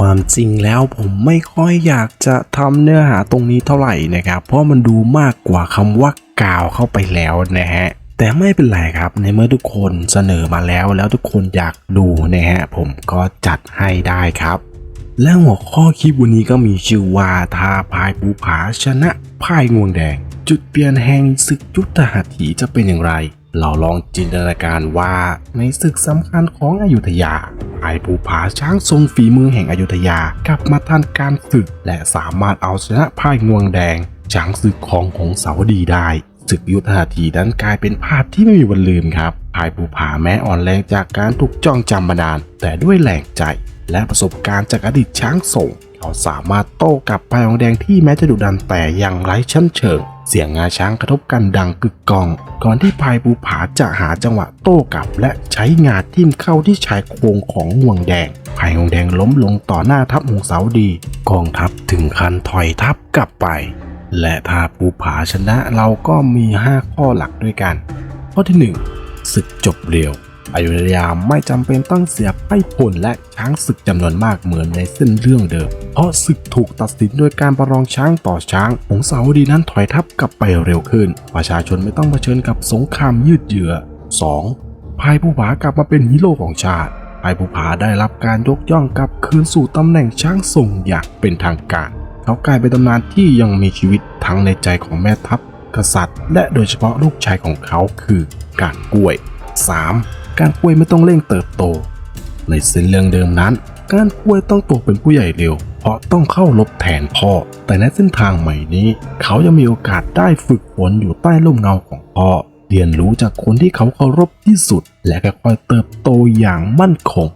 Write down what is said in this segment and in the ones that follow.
ความจริงแล้วผมไม่ค่อยอยากจะทำเนื้อหาตรงนี้เท่าไหร่นะครับ เพราะมันดูมากกว่าคำว่ากล่าวเข้าไปแล้วนะฮะแต่ไม่เป็นไรครับในเมื่อทุกคนเสนอมาแล้วแล้วทุกคนอยากดูนะฮะผมก็จัดให้ได้ครับ และหัวข้อคลิปวันนี้ก็มีชื่อว่าถ้าพายภูผาชนะพายงวงแดง จุดเปลี่ยนแห่งศึกยุทธหัตถีจะเป็นอย่างไร เราลองจินตนาการว่าในศึกสำคัญของอยุธยาพายภูผาช้างทรงฝีมือแห่งอยุธยากลับมาทันการฝึก และสามารถเอาชนะพายงวงแดง ช้างศึกของหงสาวดีได้ศึกยุทธหัตถีนั้นกลายเป็นภาพที่ไม่มีวันลืมครับพายภูผาแม้อ่อนแรงจากการถูกจ้องจำมานาน แต่ด้วยแรงใจและประสบการณ์จากอดีตช้างส่ง เขาสามารถโต้กลับพายองแดงที่แม้จะดุดันแต่ยังไร้ชั้นเชิง เสียงงาช้างกระทบกันดังกึกก้อง ก่อนที่พายภูผาจะหาจังหวะโต้กลับ และใช้งาทิ่มเข้าที่ชายโครงของห่วงแดงพายองแดงล้มลงต่อหน้าทัพหงสาวดีกองทัพถึงคันถอยทัพกลับไป และถ้าภูผาชนะเราก็มี 5 ข้อหลักด้วยกัน ข้อที่ 1 ศึกจบเร็ว อยุธยาไม่จำเป็นต้องเสียไพ่พลและช้างศึกจำนวนมากเหมือนในเส้นเรื่องเดิม เพราะศึกถูกตัดสินโดยการประลองช้างต่อช้างหงสาวดีนั้นถอยทัพกลับไปเร็วขึ้น ประชาชนไม่ต้องเผชิญกับสงครามยืดเยื้อ 2. พายภูผากลับมาเป็นฮีโร่ของชาติพายภูผาได้รับการยกย่องกลับคืนสู่ตำแหน่งช้างทรงอย่างเป็นทางการ เขากลายเป็นตำนานที่ยังมีชีวิตทั้งในใจของแม่ทัพ กษัตริย์ และโดยเฉพาะลูกชายของเขาคือการกล้วย 3. การกล้วยไม่ต้องเร่งเติบโต ในเส้นเรื่องเดิมนั้น การกล้วยต้องโตเป็นผู้ใหญ่เร็ว เพราะต้องเข้ารบแทนพ่อ แต่ในเส้นทางใหม่นี้ เขายังมีโอกาสได้ฝึกฝนอยู่ใต้ร่มเงาของพ่อ เรียนรู้จากคนที่เขาเคารพที่สุด และค่อยๆเติบโตอย่างมั่นคง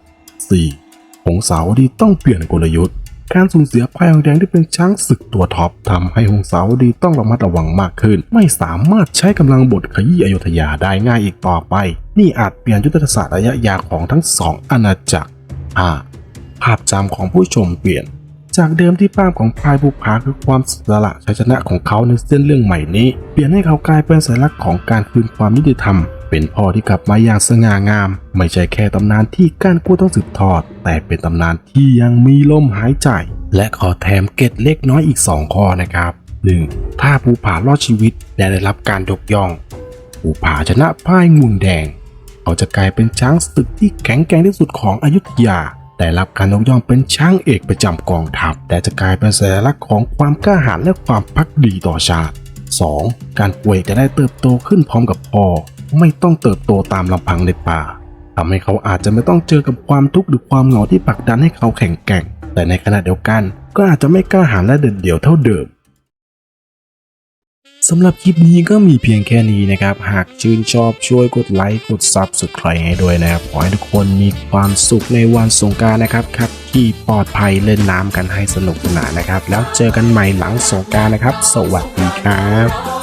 4. หงสาวดีต้องเปลี่ยนกลยุทธ์ การสูญเสียพายองแดงที่เป็นช้างศึกตัวท็อปทำให้หงสาวดีต้องระมัดระวังมากขึ้น ไม่สามารถใช้กำลังบทขยี้อยุธยาได้ง่ายอีกต่อไป นี่อาจเปลี่ยนยุทธศาสตร์ระยะยาวของทั้งสองอาณาจักร 5. ภาพจำของผู้ชมเปลี่ยน จากเดิมที่ภาพของพายภูผาคือความสละชัยชนะของเขาในเส้นเรื่องใหม่นี้ เปลี่ยนให้เขากลายเป็นสัญลักษณ์ของการคืนความยุติธรรม เป็นพ่อที่กลับมาอย่างสง่างาม ไม่ใช่แค่ตำนานที่ก้านกู้ต้องสืบทอด แต่เป็นตำนานที่ยังมีลมหายใจ และขอแถมเกร็ดเล็กน้อยอีก 2 ข้อนะครับ 1. ถ้าภูผารอดชีวิตและได้รับการยกย่อง ภูผาชนะพ่ายงวงแดง เขาจะกลายเป็นช้างศึกที่แข็งแกร่งที่สุดของอยุธยาได้รับการยกย่องเป็นช้างเอกประจำกองทัพแต่จะกลายเป็นสัญลักษณ์ของความกล้าหาญและความพักดีต่อชาติ 2. การป่วยจะได้เติบโตขึ้นพร้อมกับพ่อ ไม่ต้องเติบโตตามลำพังในป่าทำให้เขาอาจจะไม่ต้องเจอกับความทุกข์หรือความเหงาที่ผลักดันให้เขาแข็งแกร่ง แต่ในขณะเดียวกันก็อาจจะไม่กล้าหาญและเด็ดเดี่ยวเท่าเดิมสำหรับคลิปนี้ก็มีเพียงแค่นี้นะครับ หากชื่นชอบช่วยกดไลค์กด Subscribe ให้ด้วยนะครับ ขอให้ทุกคนมีความสุขในวันสงการนะครับครับที่ปลอดภัยเล่นน้ำกันให้สนุกสนานนะครับ แล้วเจอกันใหม่หลังสงการนะครับ สวัสดีครับ